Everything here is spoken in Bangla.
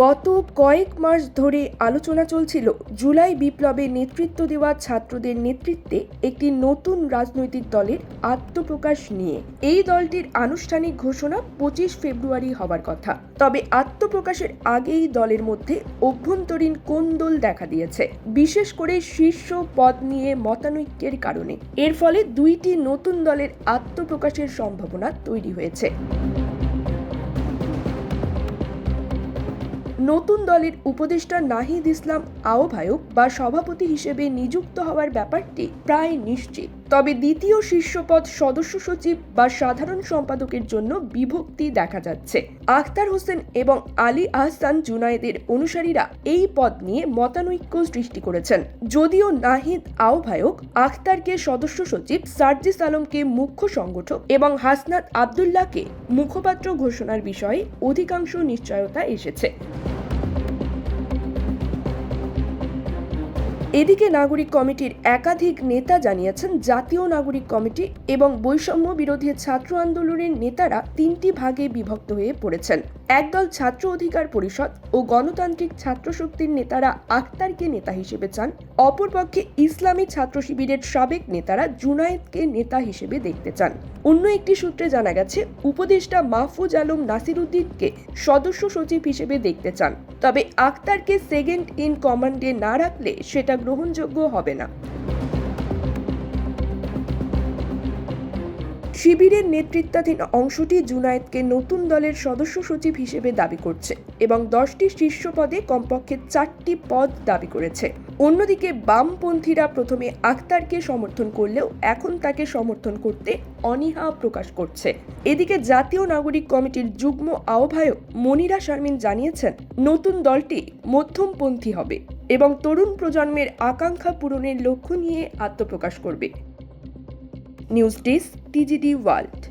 গত কয়েক মাস ধরে আলোচনা চলছিল জুলাই বিপ্লবে নেতৃত্ব দেওয়া ছাত্রদের নেতৃত্বে একটি নতুন রাজনৈতিক দলের আত্মপ্রকাশ নিয়ে। এই দলটির আনুষ্ঠানিক ঘোষণা পঁচিশ ফেব্রুয়ারি হবার কথা। তবে আত্মপ্রকাশের আগেই দলের মধ্যে অভ্যন্তরীণ কোন্দল দেখা দিয়েছে। বিশেষ করে শীর্ষ পদ নিয়ে মতানৈক্যের কারণে। এর ফলে দুইটি নতুন দলের আত্মপ্রকাশের সম্ভাবনা তৈরি হয়েছে। নতুন দলের উপদেষ্টা নাহিদ ইসলাম আহ্বায়ক বা সভাপতি হিসেবে নিযুক্ত হওয়ার ব্যাপারটি প্রায় নিশ্চিত। তবে দ্বিতীয় শীর্ষপদ সদস্য সচিব বা সাধারণ সম্পাদকের জন্য বিভক্তি দেখা যাচ্ছে। আখতার হোসেন এবং আলী আহসান জুনায়েদের অনুসারীরা এই পদ নিয়ে মতানৈক্য সৃষ্টি করেছেন। যদিও নাহিদ আহ্বায়ক, আখতারকে সদস্য সচিব সার্জিস আলমকে মুখ্য সংগঠক এবং হাসনাত আবদুল্লাহকে মুখপাত্র ঘোষণার বিষয়ে অধিকাংশ নিশ্চয়তা এসেছে। এদিকে নাগরিক কমিটির একাধিক নেতা জানিয়েছেন, জাতীয় নাগরিক কমিটি এবং বৈষম্য বিরোধী ছাত্র আন্দোলনের নেতারা তিনটি ভাগে বিভক্ত হয়ে পড়েছেন। একদল ছাত্র অধিকার পরিষদ ও গণতান্ত্রিক ছাত্র শক্তির নেতারা আখতারকে নেতা হিসেবে চান। অপরপক্ষে ইসলামী ছাত্র শিবিরের সাবেক নেতারা জুনায়েদকে নেতা হিসেবে দেখতে চান। অন্য একটি সূত্রে জানা গেছে, উপদেষ্টা মাহফুজ আলম নাসিরুদ্দিনকে সদস্য সচিব হিসেবে দেখতে চান। তবে আখতারকে সেকেন্ড ইন কমান্ডে না রাখলে সেটা গ্রহণযোগ্য হবে না। শিবিরের নেতৃত্বাধীন অংশটি জুনায়েদকে নতুন দলের সদস্য সচিব হিসেবে দাবি করছে এবং দশটি শীর্ষ পদে কমপক্ষে চারটি পদ দাবি করেছে। অন্যদিকে বামপন্থীরা প্রথমে আখতারকে সমর্থন করলেও এখন তাকে সমর্থন করতে অনীহা প্রকাশ করছে। এদিকে জাতীয় নাগরিক কমিটির যুগ্ম আহ্বায়ক মনিরা শারমিন জানিয়েছেন, নতুন দলটি মধ্যমপন্থী হবে এবং তরুণ প্রজন্মের আকাঙ্ক্ষা পূরণের লক্ষ্য নিয়ে আত্মপ্রকাশ করবে। News desk T G T world